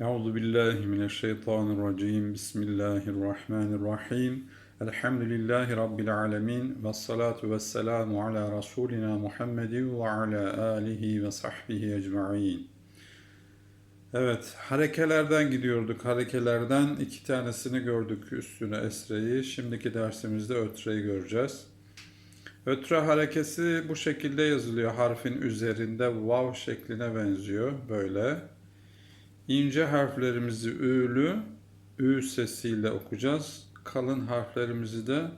Euzu billahi mineşşeytanirracim. Bismillahirrahmanirrahim. Elhamdülillahi rabbil alamin ve salatu vesselamu ala rasulina Muhammedin ve ala alihi ve sahbihi ecmaîn. Evet, harekelerden gidiyorduk. Harekelerden iki tanesini gördük üstüne esreyi. Şimdiki dersimizde ötreyi göreceğiz. Ötre harekesi bu şekilde yazılıyor. Harfin üzerinde vav şekline benziyor. Böyle. İnce harflerimizi ü'lü, ü sesiyle okuyacağız. Kalın harflerimizi de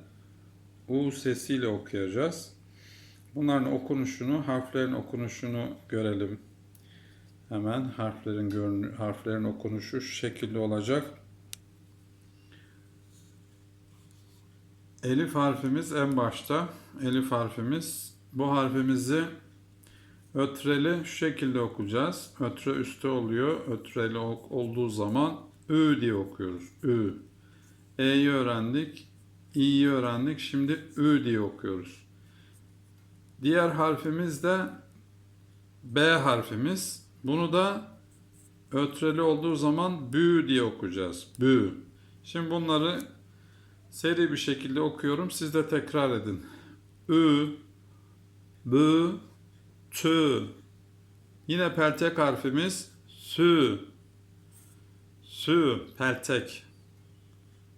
u sesiyle okuyacağız. Bunların okunuşunu, harflerin okunuşunu görelim. Hemen harflerin görünü, harflerin okunuşu şu şekilde olacak. Elif harfimiz en başta. Elif harfimiz. Bu harfimizi ötreli şu şekilde okuyacağız. Ötre üstte oluyor. Ötreli ol- olduğu zaman ü diye okuyoruz. Ü. E'yi öğrendik. İ'yi öğrendik. Şimdi ü diye okuyoruz. Diğer harfimiz de B harfimiz. Bunu da ötreli olduğu zaman bü diye okuyacağız. Bü. Şimdi bunları seri bir şekilde okuyorum. Siz de tekrar edin. Ü, bü, tü. Yine peltek harfimiz sü. Sü, peltek.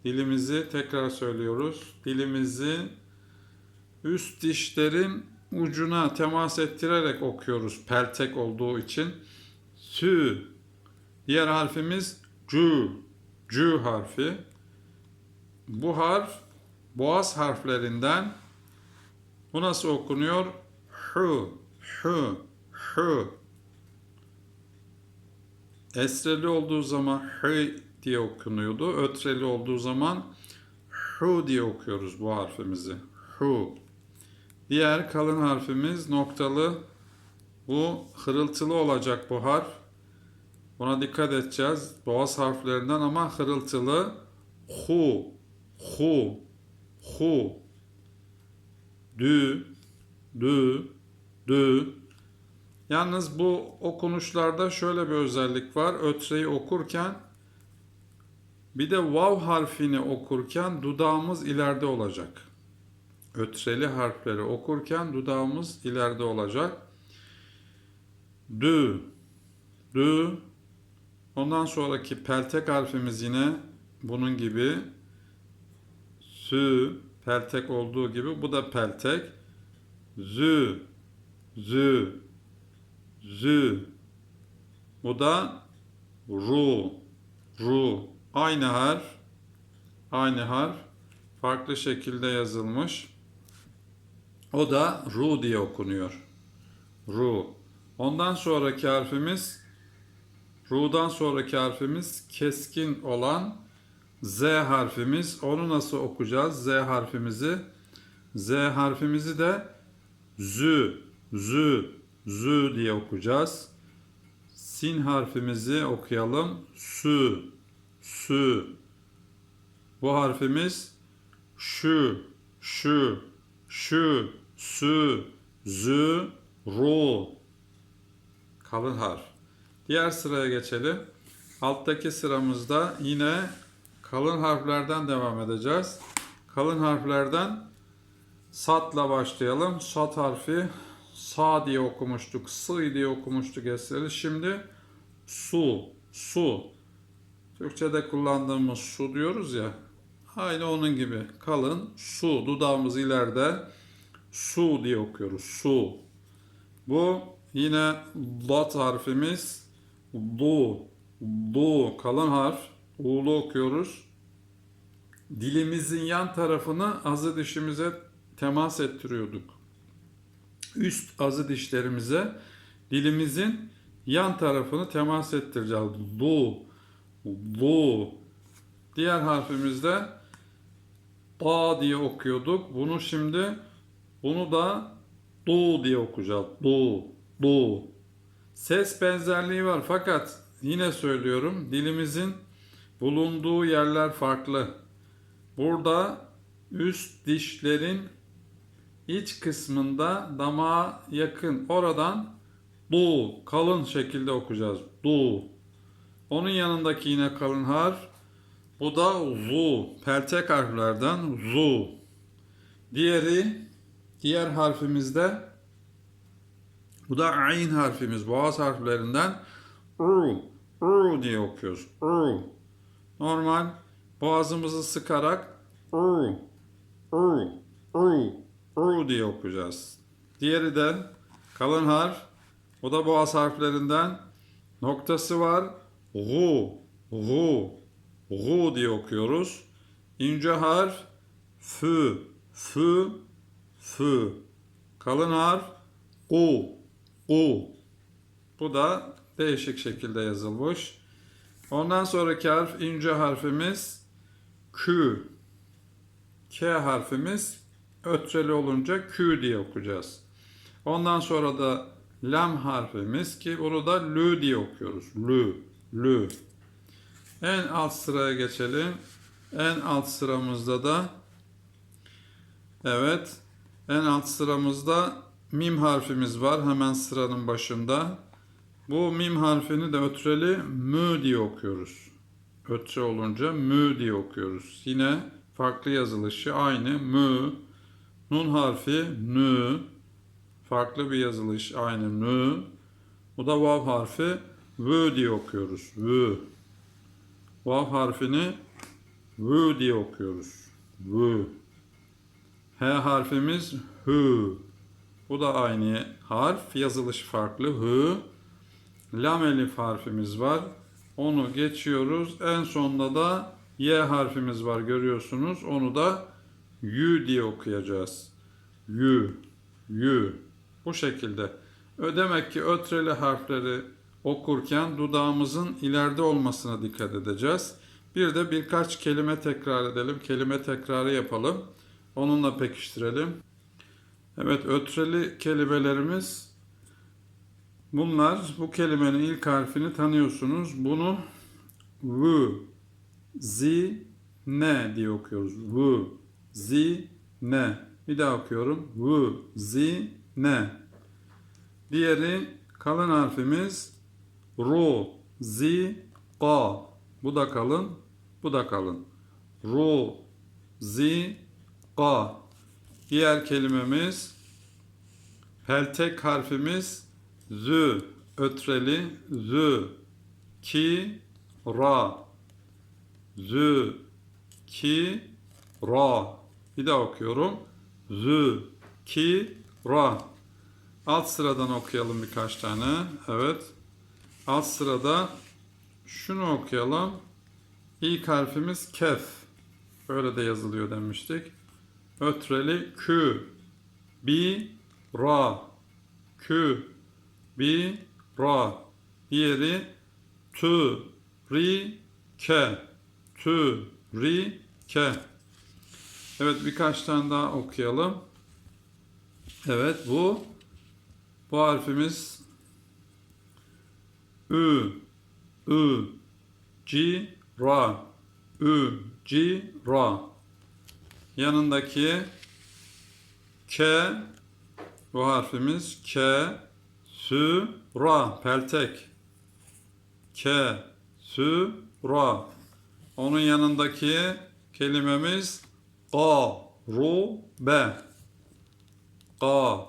Dilimizi tekrar söylüyoruz. Dilimizi üst dişlerin ucuna temas ettirerek okuyoruz peltek olduğu için. Sü. Diğer harfimiz cü. Cü harfi. Bu harf boğaz harflerinden bu nasıl okunuyor? Hı, hı, hı. Esreli olduğu zaman hı diye okunuyordu. Ötreli olduğu zaman hu diye okuyoruz bu harfimizi. Hu. Diğer kalın harfimiz noktalı. Bu hırıltılı olacak bu harf. Buna dikkat edeceğiz. Boğaz harflerinden ama hırıltılı. Hu, hu, hu. Dü, dü, dü. Yalnız bu okunuşlarda şöyle bir özellik var. Ötreyi okurken bir de vav harfini okurken dudağımız ileride olacak. Ötreli harfleri okurken dudağımız ileride olacak. Dü, dü. Ondan sonraki peltek harfimiz yine bunun gibi. Sü, peltek olduğu gibi bu da peltek. Zü, zü, zü. Bu da ru, ru. Aynı harf, aynı harf farklı şekilde yazılmış. O da ru diye okunuyor. Ru. Ondan sonraki harfimiz ru'dan sonraki harfimiz keskin olan Z harfimiz. Onu nasıl okuyacağız? Z harfimizi. Z harfimizi de zü, zü, zü diye okuyacağız. Sin harfimizi okuyalım. Sü, sü. Bu harfimiz şu, şu, şu, sü, zü, ru. Kalın harf. Diğer sıraya geçelim. Alttaki sıramızda yine kalın harflerden devam edeceğiz. Kalın harflerden satla başlayalım. Sat harfi sa diye okumuştuk, sı diye okumuştuk eseri. Şimdi su, su. Türkçe'de kullandığımız su diyoruz ya. Aynı onun gibi. Kalın su. Dudağımız ileride su diye okuyoruz. Su. Bu yine lat harfimiz du. Du. Kalın harf. U'lu okuyoruz. Dilimizin yan tarafını azı dişimize temas ettiriyorduk. Üst azı dişlerimize dilimizin yan tarafını temas ettireceğiz. Du. Du. Diğer harfimizde da diye okuyorduk. Bunu şimdi bunu da du diye okuyacağız. Du, du. Ses benzerliği var fakat yine söylüyorum dilimizin bulunduğu yerler farklı. Burada üst dişlerin iç kısmında damağa yakın oradan du kalın şekilde okuyacağız. Du. Onun yanındaki yine kalın harf. Bu da zu. Peltek harflerden zu. Diğeri, diğer harfimizde bu da ayn harfimiz. Boğaz harflerinden u. U diye okuyoruz. U. Normal boğazımızı sıkarak u. U. U. U diye okuyacağız. Diğeri de kalın harf. O da boğaz harflerinden noktası var. Gu. Gu. Gu diye okuyoruz. İnce harf fü. Fü. Fü. Kalın harf u. U. Bu da değişik şekilde yazılmış. Ondan sonraki harf ince harfimiz Q. K harfimiz ötreli olunca Q diye okuyacağız. Ondan sonra da lam harfimiz ki bunu da lü diye okuyoruz. Lü, lü. En alt sıraya geçelim. En alt sıramızda da evet en alt sıramızda mim harfimiz var hemen sıranın başında. Bu mim harfini de ötreli mü diye okuyoruz. Ötre olunca mü diye okuyoruz. Yine farklı yazılışı aynı mü. Nun harfi nü. Farklı bir yazılış aynı nü. Bu da vav harfi vü diye okuyoruz. Vü. Vav harfini vü diye okuyoruz. Vü. H harfimiz hü. Bu da aynı harf. Yazılışı farklı. Hü. Lam elif harfimiz var. Onu geçiyoruz. En sonda da Y harfimiz var görüyorsunuz. Onu da Y diye okuyacağız. Y, Y. Bu şekilde. Ö demek ki ötreli harfleri okurken dudağımızın ileride olmasına dikkat edeceğiz. Bir de birkaç kelime tekrar edelim. Kelime tekrarı yapalım. Onunla pekiştirelim. Evet ötreli kelimelerimiz bunlar. Bu kelimenin ilk harfini tanıyorsunuz. Bunu v, zi, ne diye okuyoruz. V, zi, ne. Bir daha okuyorum. V, zi, ne. Diğeri kalın harfimiz ru, zi, ka. Bu da kalın, bu da kalın. Ru, zi, ka. Diğer kelimemiz peltek harfimiz zü, ötreli zü, ki, ra. Zü, ki, ra. Bir daha okuyorum. Zü, ki, ra. Alt sıradan okuyalım birkaç tane. Evet. Alt sırada şunu okuyalım. İlk harfimiz kef. Böyle de yazılıyor demiştik. Ötreli kü. Bi, ra. Kü. Bi, ra. Diğeri tü, ri, ke. Tü, ri, ke. Evet birkaç tane daha okuyalım. Evet bu bu harfimiz Ü, Ü, Ci, Ra, Ü, Ci, Ra. Yanındaki K, bu harfimiz K, Sü, Ra, peltek. K, Sü, Ra. Onun yanındaki kelimemiz Qa, Ru, Be. Qa,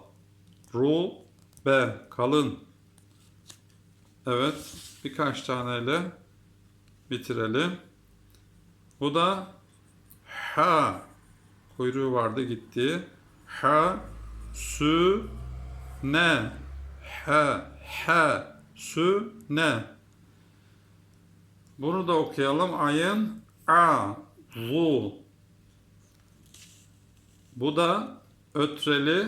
Ru, Be. Kalın. Evet. Birkaç taneyle bitirelim. Bu da ha. Kuyruğu vardı gitti. Ha, sü, ne. Ha, ha, sü, ne. Bunu da okuyalım. Ayın a, zu. Bu da ötreli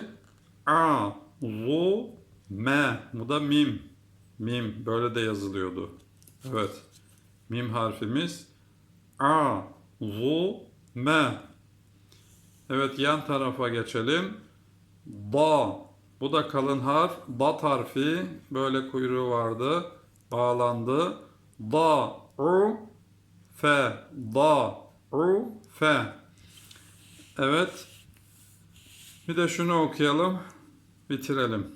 a, zu, me. Bu da mim. Mim. Böyle de yazılıyordu. Evet. Mim harfimiz a, zu, me. Evet yan tarafa geçelim. Da. Bu da kalın harf. Dat harfi. Böyle kuyruğu vardı. Bağlandı. Da. U. Fe. Da. U. Fe. Evet. Bir de şunu okuyalım. Bitirelim.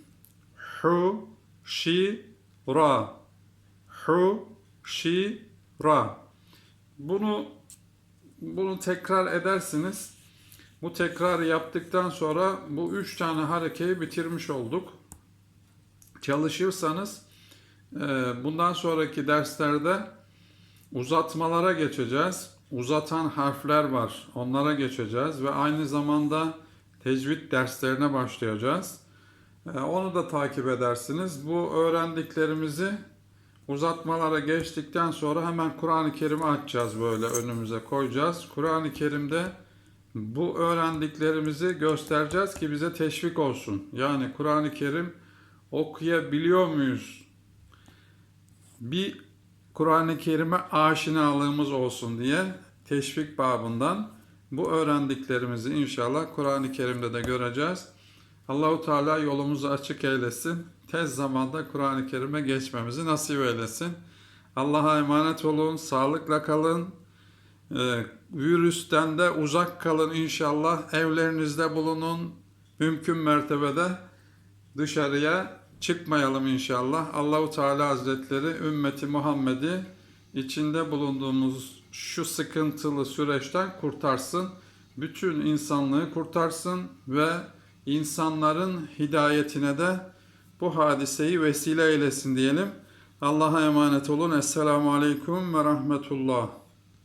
Hu. Şi. Ra. Hu. şira. Bunu bunu tekrar edersiniz. Bu tekrarı yaptıktan sonra bu üç tane harekeyi bitirmiş olduk. Çalışırsanız e, bundan sonraki derslerde uzatmalara geçeceğiz. Uzatan harfler var. Onlara geçeceğiz ve aynı zamanda tecvid derslerine başlayacağız. E, Onu da takip edersiniz. Bu öğrendiklerimizi uzatmalara geçtikten sonra hemen Kur'an-ı Kerim'i açacağız böyle önümüze koyacağız. Kur'an-ı Kerim'de bu öğrendiklerimizi göstereceğiz ki bize teşvik olsun. Yani Kur'an-ı Kerim okuyabiliyor muyuz? Bir Kur'an-ı Kerim'e aşinalığımız olsun diye teşvik babından bu öğrendiklerimizi inşallah Kur'an-ı Kerim'de de göreceğiz. Allahu Teala yolumuzu açık eylesin. Tez zamanda Kur'an-ı Kerim'e geçmemizi nasip eylesin. Allah'a emanet olun, sağlıkla kalın. Ee, virüsten de uzak kalın inşallah. Evlerinizde bulunun. Mümkün mertebede dışarıya çıkmayalım inşallah. Allahu Teala Hazretleri ümmeti Muhammed'i içinde bulunduğumuz şu sıkıntılı süreçten kurtarsın. Bütün insanlığı kurtarsın ve insanların hidayetine de bu hadiseyi vesile eylesin diyelim. Allah'a emanet olun. Esselamu Aleyküm ve Rahmetullah.